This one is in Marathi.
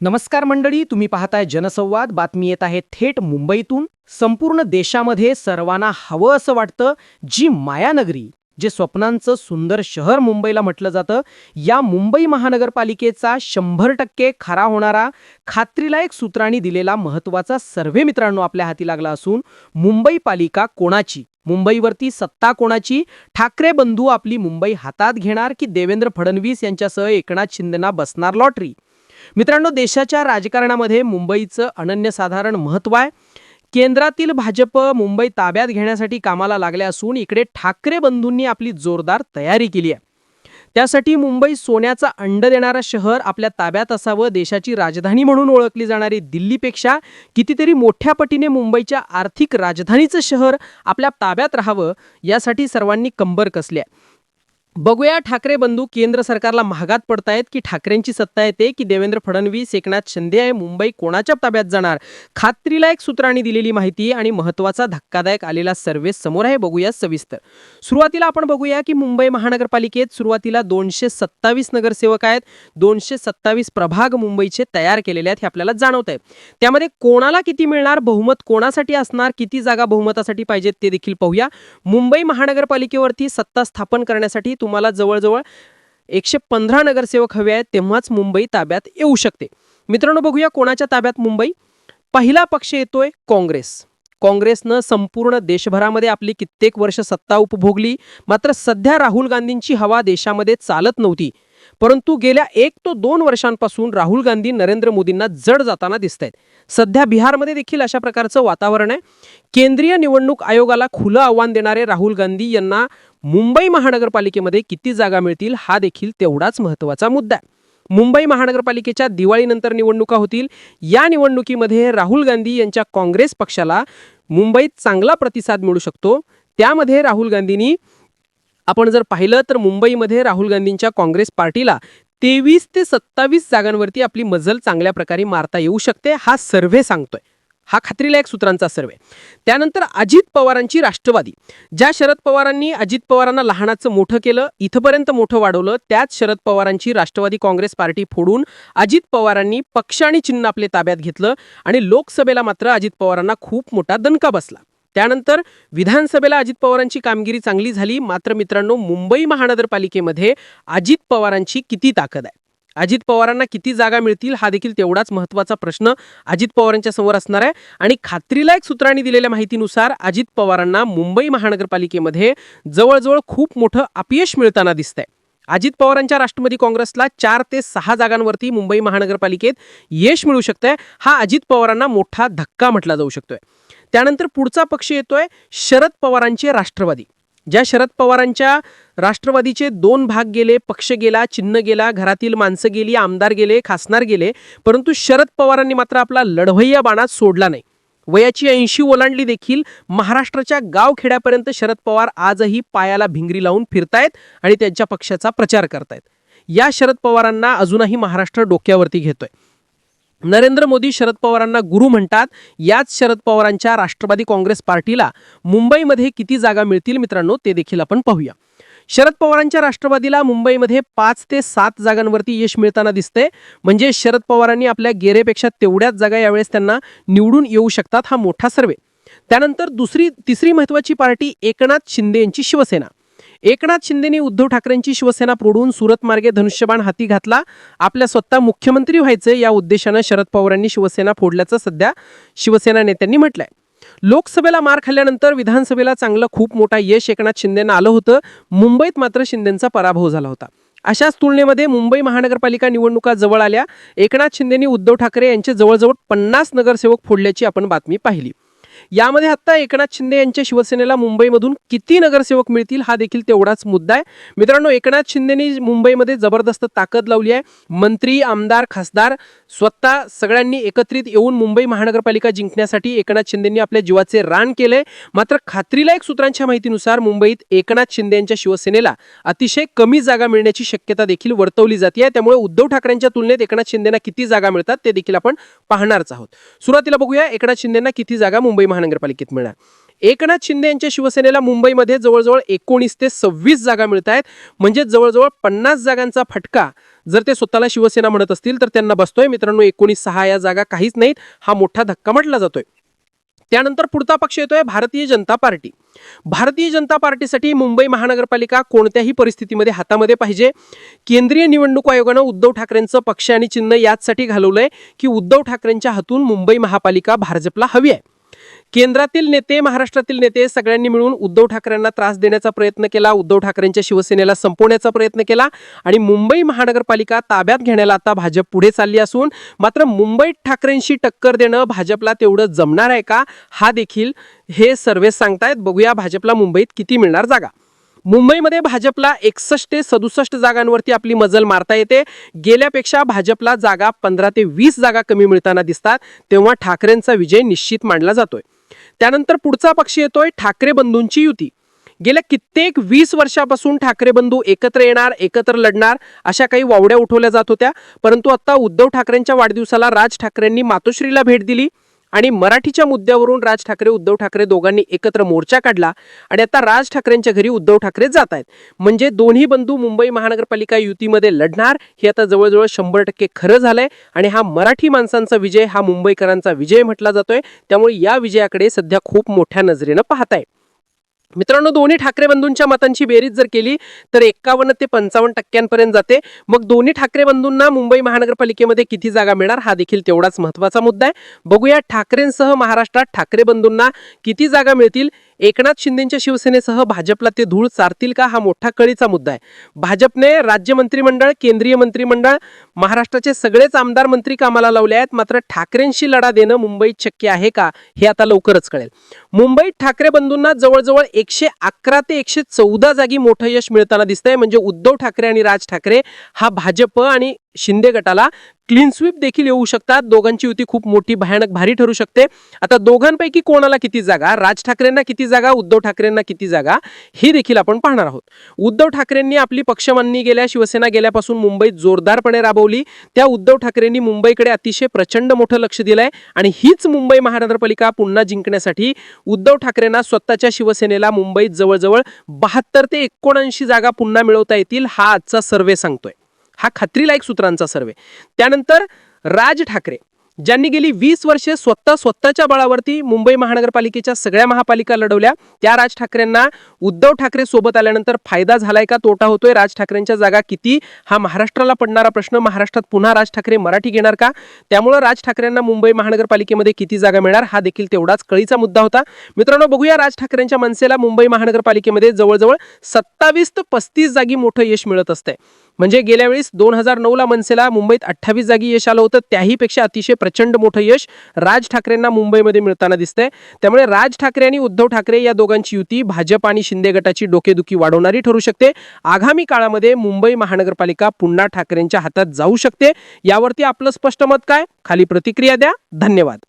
नमस्कार मंडळी तुम्ही पाहताय जनसंवाद. बातमी येत आहे थेट मुंबईतून. संपूर्ण देशामध्ये सर्वांना हवं असं वाटतं जी मायानगरी जे स्वप्नांचं सुंदर शहर मुंबईला म्हटलं जातं या मुंबई महानगरपालिकेचा शंभर टक्के खरा होणारा खात्रीलायक सूत्रांनी दिलेला महत्त्वाचा सर्व्हे मित्रांनो आपल्या हाती लागला असून मुंबई पालिका कोणाची? मुंबईवरती सत्ता कोणाची? ठाकरे बंधू आपली मुंबई हातात घेणार की देवेंद्र फडणवीस यांच्यासह एकनाथ शिंदेना बसणार लॉटरी? मित्रांनो देशाच्या राजकारणामध्ये मुंबईचं अनन्यसाधारण महत्त्व आहे. केंद्रातील भाजप मुंबई ताब्यात घेण्यासाठी कामाला लागले असून इकडे ठाकरे बंधूंनी आपली जोरदार तयारी केली आहे. त्यासाठी मुंबई सोन्याचा अंड देणारं शहर आपल्या ताब्यात असावं देशाची राजधानी म्हणून ओळखली जाणारी दिल्लीपेक्षा कितीतरी मोठ्या पटीने मुंबईच्या आर्थिक राजधानीचं शहर आपल्या ताब्यात राहावं यासाठी सर्वांनी कंबर कसली आहे. बघूया ठाकरे बंधू केंद्र सरकारला महागात पडतायत की ठाकरेंची सत्ता येते की देवेंद्र फडणवीस एकनाथ शिंदे आहे मुंबई कोणाच्या ताब्यात जाणार? खात्रीलायक सूत्रांनी दिलेली माहिती आणि महत्त्वाचा धक्कादायक आलेला सर्वे समोर आहे बघूया सविस्तर. सुरुवातीला आपण बघूया की मुंबई महानगरपालिकेत सुरुवातीला दोनशे सत्तावीस नगरसेवक आहेत. दोनशे सत्तावीस प्रभाग मुंबईचे तयार केलेले आहेत हे आपल्याला जाणवत आहे त्यामध्ये कोणाला किती मिळणार? बहुमत कोणासाठी असणार? किती जागा बहुमतासाठी पाहिजेत ते देखील पाहूया. मुंबई महानगरपालिकेवरती सत्ता स्थापन करण्यासाठी तुम्हाला जवळजवळ एकशे पंधरा नगरसेवक हवे आहेत तेव्हाच मुंबई ताब्यात येऊ शकते. मित्रांनो बघूया कोणाच्या ताब्यात मुंबई. पहिला पक्ष येतोय काँग्रेस. काँग्रेसनं संपूर्ण देशभरामध्ये आपली कित्येक वर्ष सत्ता उपभोगली. मात्र सध्या राहुल गांधींची हवा देशामध्ये चालत नव्हती. परंतु गेल्या एक तो दोन वर्षांपासून राहुल गांधी नरेंद्र मोदींना जड जाताना दिसत आहेत सध्या बिहारमध्ये देखील अशा प्रकारचं वातावरण आहे. केंद्रीय निवडणूक आयोगाला खुलं आव्हान देणारे राहुल गांधी यांना मुंबई महानगरपालिकेमध्ये किती जागा मिळतील हा देखील तेवढाच महत्त्वाचा मुद्दा आहे. मुंबई महानगरपालिकेच्या दिवाळीनंतर निवडणुका होतील. या निवडणुकीमध्ये राहुल गांधी यांच्या काँग्रेस पक्षाला मुंबईत चांगला प्रतिसाद मिळू शकतो. त्यामध्ये राहुल गांधींनी आपण जर पाहिलं तर मुंबईमध्ये राहुल गांधींच्या काँग्रेस पार्टीला तेवीस ते सत्तावीस जागांवरती आपली मजल चांगल्या प्रकारे मारता येऊ शकते हा सर्व्हे सांगतोय. हा खात्रीलायक सूत्रांचा सर्वे. त्यानंतर अजित पवारांची राष्ट्रवादी. ज्या शरद पवारांनी अजित पवारांना लहानाचं मोठं केलं इथपर्यंत मोठं वाढवलं त्याच शरद पवारांची राष्ट्रवादी काँग्रेस पार्टी फोडून अजित पवारांनी पक्ष आणि चिन्ह आपले ताब्यात घेतलं आणि लोकसभेला मात्र अजित पवारांना खूप मोठा दणका बसला. त्यानंतर विधानसभेला अजित पवारांची कामगिरी चांगली झाली मात्र मित्रांनो मुंबई महानगरपालिकेमध्ये अजित पवारांची किती ताकद आहे? अजित पवारांना किती जागा मिळतील हा देखील तेवढाच महत्त्वाचा प्रश्न अजित पवारांच्या समोर असणार आहे. आणि खात्रीलायक सूत्रांनी दिलेल्या माहितीनुसार अजित पवारांना मुंबई महानगरपालिकेमध्ये जवळजवळ खूप मोठं अपयश मिळताना दिसतंय. अजित पवारांच्या राष्ट्रवादी काँग्रेसला चार ते सहा जागांवरती मुंबई महानगरपालिकेत यश मिळू शकतंय. हा अजित पवारांना मोठा धक्का म्हटला जाऊ शकतोय. त्यानंतर पुढचा पक्ष येतोय शरद पवारांचे राष्ट्रवादी. ज्या शरद पवारांच्या राष्ट्रवादीचे दोन भाग गेले पक्ष गेला चिन्ह गेला घरातील माणसं गेली आमदार गेले खासदार गेले परंतु शरद पवारांनी मात्र आपला लढवय्या बाणात सोडला नाही. वयाची ऐंशी ओलांडली देखील महाराष्ट्राच्या गावखेड्यापर्यंत शरद पवार आजही पायाला भिंगरी लावून फिरतायत आणि त्यांच्या पक्षाचा प्रचार करतायत. या शरद पवारांना अजूनही महाराष्ट्र डोक्यावरती घेतोय. नरेंद्र मोदी शरद पवारांना गुरु म्हणतात. याच शरद पवारांच्या राष्ट्रवादी काँग्रेस पार्टीला मुंबईमध्ये किती जागा मिळतील मित्रांनो ते देखील आपण पाहूया. शरद पवारांच्या राष्ट्रवादीला मुंबईमध्ये पाच ते सात जागांवरती यश मिळताना दिसते म्हणजे शरद पवारांनी आपल्या गेरेपेक्षा तेवढ्याच जागा यावेळेस त्यांना निवडून येऊ शकतात हा मोठा सर्वे. त्यानंतर दुसरी तिसरी महत्वाची पार्टी एकनाथ शिंदे यांची शिवसेना. एकनाथ शिंदेनी उद्धव ठाकरेंची शिवसेना प्रोडून सुरत मार्गे धनुष्यबाण हाती घातला. आपल्या स्वतः मुख्यमंत्री व्हायचं या उद्देशानं शरद पवारांनी शिवसेना फोडल्याचं सध्या शिवसेना नेत्यांनी म्हटलंय. लोकसभेला मार खाल्ल्यानंतर विधानसभेला चांगलं खूप मोठा यश एकनाथ शिंदेना आलं होतं. मुंबईत मात्र शिंदेंचा पराभव झाला होता. अशाच तुलनेमध्ये मुंबई महानगरपालिका निवडणुका जवळ आल्या. एकनाथ शिंदेनी उद्धव ठाकरे यांचे जवळजवळ पन्नास नगरसेवक फोडल्याची आपण बातमी पाहिली. यामध्ये आता एकनाथ शिंदे यांच्या शिवसेनेला मुंबईमधून किती नगरसेवक मिळतील हा देखील तेवढाच मुद्दा आहे. मित्रांनो एकनाथ शिंदेनी मुंबईमध्ये जबरदस्त ताकद लावली आहे. मंत्री आमदार खासदार स्वतः सगळ्यांनी एकत्रित येऊन मुंबई महानगरपालिका जिंकण्यासाठी एकनाथ शिंदेंनी आपल्या जीवाचे रान केले. मात्र खात्रीलायक सूत्रांच्या माहितीनुसार मुंबईत एकनाथ शिंदे यांच्या शिवसेनेला अतिशय कमी जागा मिळण्याची शक्यता देखील वर्तवली जाते आहे. त्यामुळे उद्धव ठाकरेंच्या तुलनेत एकनाथ शिंदेना किती जागा मिळतात ते देखील आपण पाहणारच आहोत. सुरुवातीला बघूया एकनाथ शिंदेना किती जागा मुंबई महानगरपालिकेत मिळणार एकनाथ शिंदे यांच्या शिवसेनेला मुंबईमध्ये जवळजवळ एकोणीस ते सव्वीस जागा मिळत आहेत. म्हणजे जवळजवळ पन्नास जागांचा फटका जर ते स्वतःला शिवसेना म्हणत असतील तर त्यांना बसतोय. मित्रांनो एकोणीस सहा या जागा काहीच नाहीत. हा मोठा धक्का म्हटला जातोय. त्यानंतर पुढचा पक्ष येतोय भारतीय जनता पार्टी. भारतीय जनता पार्टीसाठी मुंबई महानगरपालिका कोणत्याही परिस्थितीमध्ये हातामध्ये पाहिजे. केंद्रीय निवडणूक आयोगानं उद्धव ठाकरेंचं पक्ष आणि चिन्ह याचसाठी घालवलंय की उद्धव ठाकरेंच्या हातून मुंबई महापालिका भाजपला हवी आहे. केंद्रातील नेते महाराष्ट्रातील नेते सगळ्यांनी मिळून उद्धव ठाकरेंना त्रास देण्याचा प्रयत्न केला उद्धव ठाकरेंच्या शिवसेनेला संपवण्याचा प्रयत्न केला आणि मुंबई महानगरपालिका ताब्यात घेण्याला आता भाजप पुढे चालली असून मात्र मुंबईत ठाकरेंशी टक्कर देणं भाजपला तेवढं जमणार आहे का? हा देखील हे सर्वे सांगतायत. बघूया भाजपला मुंबईत किती मिळणार जागा. मुंबईमध्ये भाजपला एकसष्ट ते सदुसष्ट जागांवरती आपली मजल मारता येते. गेल्यापेक्षा भाजपला जागा पंधरा ते वीस जागा कमी मिळताना दिसतात तेव्हा ठाकरेंचा विजय निश्चित मानला जातोय. त्यानंतर पुढचा पक्ष येतोय ठाकरे बंधूंची युती. गेल्या कित्येक वीस वर्षापासून ठाकरे बंधू एकत्र येणार एकत्र लढणार अशा काही वावड्या उठवल्या जात होत्या. परंतु आता उद्धव ठाकरेंच्या वाढदिवसाला राज ठाकरेंनी मातोश्रीला भेट दिली. आणि मराठीच्या मुद्द्यावरून राज ठाकरे उद्धव ठाकरे दोघांनी एकत्र मोर्चा काढला आणि आता राज ठाकरेंच्या घरी उद्धव ठाकरे जात आहेत. म्हणजे दोन्ही बंधू मुंबई महानगरपालिका युतीमध्ये लढणार हे आता जवळजवळ शंभर टक्के खरं झालंय. आणि हा मराठी माणसांचा विजय हा मुंबईकरांचा विजय म्हटला जातोय. त्यामुळे या विजयाकडे सध्या खूप मोठ्या नजरेनं पाहताय. मित्रांनो दोन्ही ठाकरे बंधूंच्या मतांची बेरीज जर केली तर एक्कावन्न ते पंचावन्न टक्क्यांपर्यंत जाते. मग दोन्ही ठाकरे बंधूंना मुंबई महानगरपालिकेमध्ये किती जागा मिळणार हा देखील तेवढाच महत्त्वाचा मुद्दा आहे. बघूया ठाकरेंसह महाराष्ट्रात ठाकरे बंधूंना किती जागा मिळतील एकनाथ शिंदेच्या शिवसेनेसह भाजपला ते धूळ चारतील का हा मोठा कळीचा मुद्दा आहे. भाजपने राज्य मंत्रिमंडळ केंद्रीय मंत्रिमंडळ महाराष्ट्राचे सगळेच आमदार मंत्री कामाला लावले आहेत. मात्र ठाकरेंशी लढा देणं मुंबईत शक्य आहे का हे आता लवकरच कळेल. मुंबईत ठाकरे बंधूंना जवळजवळ एकशे अकरा ते एकशे चौदा जागी मोठं यश मिळताना दिसतंय. म्हणजे उद्धव ठाकरे आणि राज ठाकरे हा भाजप आणि शिंदे गटाला क्लीन स्वीप देखील येऊ शकतात. दोघांची युती खूप मोठी भयानक भारी ठरू शकते. आता दोघांपैकी कोणाला किती जागा? राज ठाकरेंना किती जागा? उद्धव ठाकरेंना किती जागा? ही देखील आपण पाहणार आहोत. उद्धव ठाकरेंनी आपली पक्षमांनी गेल्या शिवसेना गेल्यापासून मुंबईत जोरदारपणे राबवली. त्या उद्धव ठाकरेंनी मुंबईकडे अतिशय प्रचंड मोठं लक्ष दिलंय आणि हीच मुंबई महानगरपालिका पुन्हा जिंकण्यासाठी उद्धव ठाकरेंना स्वतःच्या शिवसेनेला मुंबईत जवळजवळ बहात्तर ते एकोणऐंशी जागा पुन्हा मिळवता येतील हा आजचा सर्वे सांगतोय. हा खात्रीलायक सूत्रांचा सर्वे. त्यानंतर राज ठाकरे ज्यांनी गेली वीस वर्षे स्वतः स्वतःच्या बळावरती मुंबई महानगरपालिकेच्या सगळ्या महापालिका लढवल्या त्या राज ठाकरेंना उद्धव ठाकरे सोबत आल्यानंतर फायदा झालाय का तोटा होतोय? राज ठाकरेंच्या जागा किती? हा महाराष्ट्राला पडणारा प्रश्न महाराष्ट्रात पुन्हा राज ठाकरे मराठी घेणार का? त्यामुळं राज ठाकरेंना मुंबई महानगरपालिकेमध्ये किती जागा मिळणार? हा देखील तेवढाच कळीचा मुद्दा होता. मित्रांनो बघूया राज ठाकरेंच्या मनसेला मुंबई महानगरपालिकेमध्ये जवळजवळ सत्तावीस ते पस्तीस जागी मोठं यश मिळत असतंय. म्हणजे गेल्या वेळेस दोन हजार नऊला मनसेला मुंबईत अठ्ठावीस जागी यश आलं होतं. त्याहीपेक्षा अतिशय प्रचंड मोठं यश राज ठाकरेंना मुंबईमध्ये मिळताना दिसतंय. त्यामुळे राज ठाकरे आणि उद्धव ठाकरे या दोघांची युती भाजप आणि शिंदे गटाची डोकेदुखी वाढवणारी ठरू शकते. आगामी काळामध्ये मुंबई महानगरपालिका पुन्हा ठाकरेंच्या हातात जाऊ शकते. यावरती आपलं स्पष्ट मत काय? खाली प्रतिक्रिया द्या. धन्यवाद.